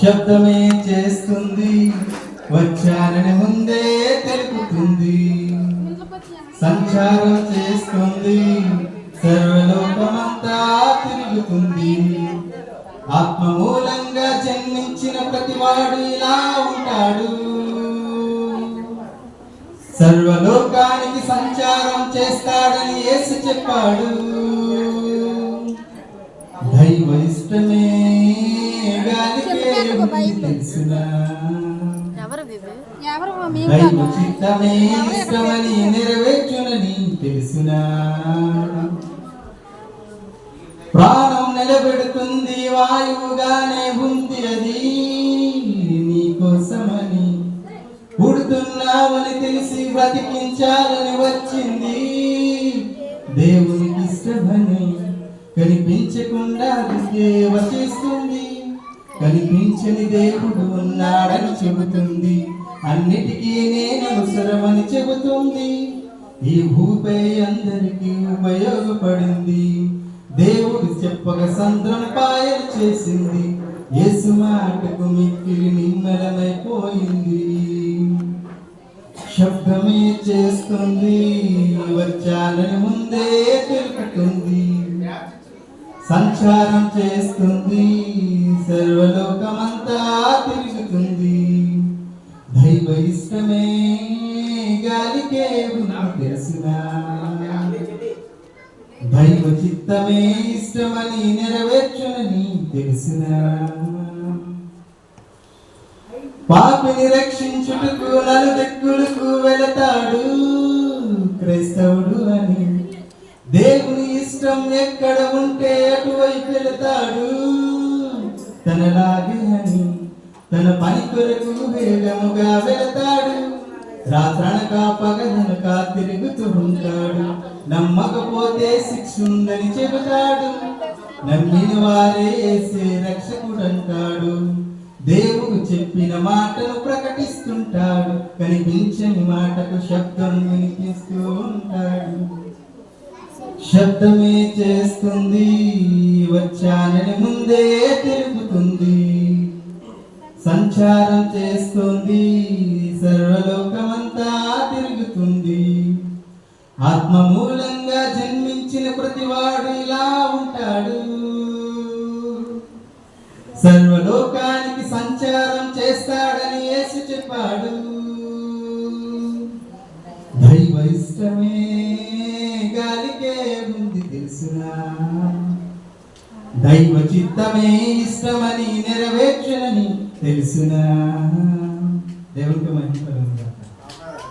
శబ్దమే చేస్తుంది వచ్చానని ముందే తెలుపుతుంది. సంచారం చేస్తుంది సర్వలోకమంతా తిరుగుతుంది. ఆత్మమూలంగా జన్మించిన ప్రతివాడు ఇలా ఉంటాడు. సర్వలోకానికి సంచారం చేస్తాడని యేసు చెప్పాడు. దైవ ఇష్టమే చిత్తమే ఇష్టమని నెరవేర్చునని తెలుసునా. ప్రాణం నిలబెడుతుంది వాయువుగానే ఉంది అది నీకోసమని పుడుతున్నావని తెలిసి బ్రతికించాలని వచ్చింది. దేవునికి ఇష్టమని కనిపించకుండా చేస్తుంది. కనిపించని దేవుడు ఉన్నాడని చెబుతుంది. అన్నిటికీ నేను అవసరమని చెబుతుంది. ఈ భూపై అందరికీ ఉపయోగపడింది. దేవుడు చెప్పక సంద్రం పాయలు చేసింది. యేసు మాటకు మిక్కిలి నిమ్మలమైపోయింది. శబ్దమే చేస్తుంది వచ్చాలని ముందే తెలుపుతుంది. సంచారం చేస్తుంది. సర్వలోకమంతా తిరుగుతుంది. దైవ ఇష్టమే గాలికే ఉంది తెలుసునా దైవ చిత్తమే ఇష్టమని నెరవేర్చునని తెలిసిన పాపిని రక్షించుటకు నలుదెక్కులకు ఇష్టం ఎక్కడ ఉంటే అటువైపు వెళతాడు? తనలాగే అని తన పని కొరకు వేగముగా వెళతాడు. రాత్రనక పగలనక తిరుగుతూ ఉంటాడు. నమ్మకపోతే శిక్ష ఉందని చెబుతాడు. నమ్మిన వారే వేసే రక్షకుడు అంటాడు దేవుడు చెప్పిన మాటను ప్రకటిస్తుంటాడు. కనిపించని మాటకు శబ్దం వినిపిస్తూ ఉంటాడు. శబ్దమే చేస్తుంది వచ్చానని ముందే తెలుపుతుంది సంచారం చేస్తుంది సర్వలోకమంతా తిరుగుతుంది. ఆత్మ మూలంగా జన్మించిన ప్రతివాడు ఇలా ఉంటాడు. సర్వలోకానికి సంచారం చేస్తాడని యేసు చెప్పాడు. దైవ ఇష్టమే ఉంది తెలుసునా? దైవ చిత్తమే ఇష్టమని నెరవేర్చనని తెలుసునా? దేవుడికి మహిమ.